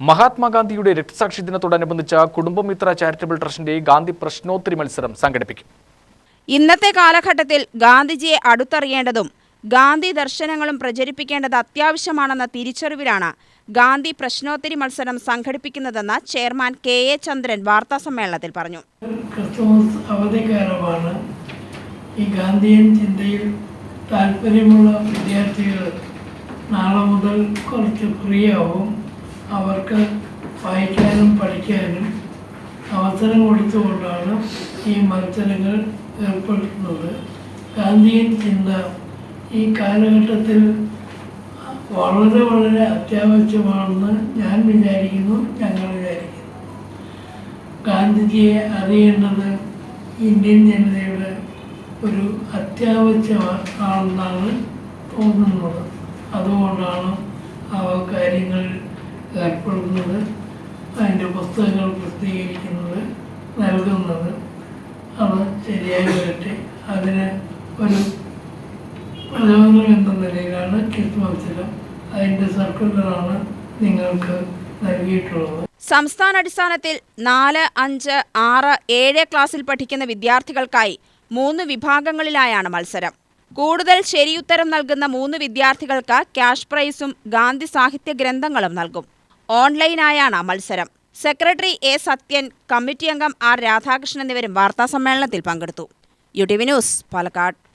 മഹാത്മാഗാന്ധിയുടെ രക്തസാക്ഷി ദിനത്തോടനുബന്ധിച്ച് കുടുംബമിത്ര ചാരിറ്റബിൾ ട്രസ്റ്റിന്റെ ഗാന്ധി പ്രശ്നോത്തരി മത്സരം സംഘടിപ്പിക്കും. ഇന്നത്തെ കാലഘട്ടത്തിൽ ഗാന്ധിജിയെ അടുത്തറിയേണ്ടതും ഗാന്ധി ദർശനങ്ങളും പ്രചരിപ്പിക്കേണ്ടത് അത്യാവശ്യമാണെന്ന തിരിച്ചറിവിലാണ് ഗാന്ധി പ്രശ്നോത്തരി മത്സരം സംഘടിപ്പിക്കുന്നതെന്ന് ചെയർമാൻ കെ എ ചന്ദ്രൻ വാർത്താസമ്മേളനത്തിൽ പറഞ്ഞു. ക്രിസ്തുമസ് അവധിക്കാലമാണ് ഈ ഗാന്ധിയൻ ചിന്തയിൽ താല്പര്യമുള്ള വിദ്യാർത്ഥികൾ നാളെ മുതൽ കുറച്ച് ഫ്രീ ആവും അവർക്ക് വായിക്കാനും പഠിക്കാനും അവസരം കൊടുത്തുകൊണ്ടാണ് ഈ മത്സരങ്ങൾ ഏർപ്പെടുത്തുന്നത്. ഗാന്ധിയൻ ചിന്ത ഈ കാലഘട്ടത്തിൽ വളരെ വളരെ അത്യാവശ്യമാണെന്ന് ഞാൻ വിചാരിക്കുന്നു ഞങ്ങൾ വിചാരിക്കുന്നു. ഗാന്ധിജിയെ അറിയേണ്ടത് ഇന്ത്യൻ ജനതയുടെ ഒരു അത്യാവശ്യമാണെന്നാണ് തോന്നുന്നത്. അതുകൊണ്ടാണ് ആ കാര്യങ്ങളിൽ ഏർപ്പെടുന്നത് അതിന്റെ പുസ്തകങ്ങൾ പ്രസിദ്ധീകരിക്കുന്നത് നൽകുന്നത്. അവ ശരിയായി വരട്ടെ. അതിന് ഒരു പ്രചോദനം എന്ന നിലയിലാണ് കിസ് മത്സരം അതിന്റെ സർക്കുലറാണ് നിങ്ങൾക്ക് നൽകിയിട്ടുള്ളത്. സംസ്ഥാനാടിസ്ഥാനത്തിൽ നാല് അഞ്ച് ആറ് ഏഴ് ക്ലാസ്സിൽ പഠിക്കുന്ന വിദ്യാർത്ഥികൾക്കായി മൂന്ന് വിഭാഗങ്ങളിലായാണ് മത്സരം. കൂടുതൽ ശരിയുത്തരം നൽകുന്ന മൂന്ന് വിദ്യാർത്ഥികൾക്ക് ക്യാഷ് പ്രൈസും ഗാന്ധി സാഹിത്യ ഗ്രന്ഥങ്ങളും നൽകും. ഓൺലൈനായാണ് മത്സരം. സെക്രട്ടറി എ സത്യൻ കമ്മിറ്റി അംഗം ആർ രാധാകൃഷ്ണൻ എന്നിവരും വാർത്താസമ്മേളനത്തിൽ പങ്കെടുത്തു. U T V news Palakkad.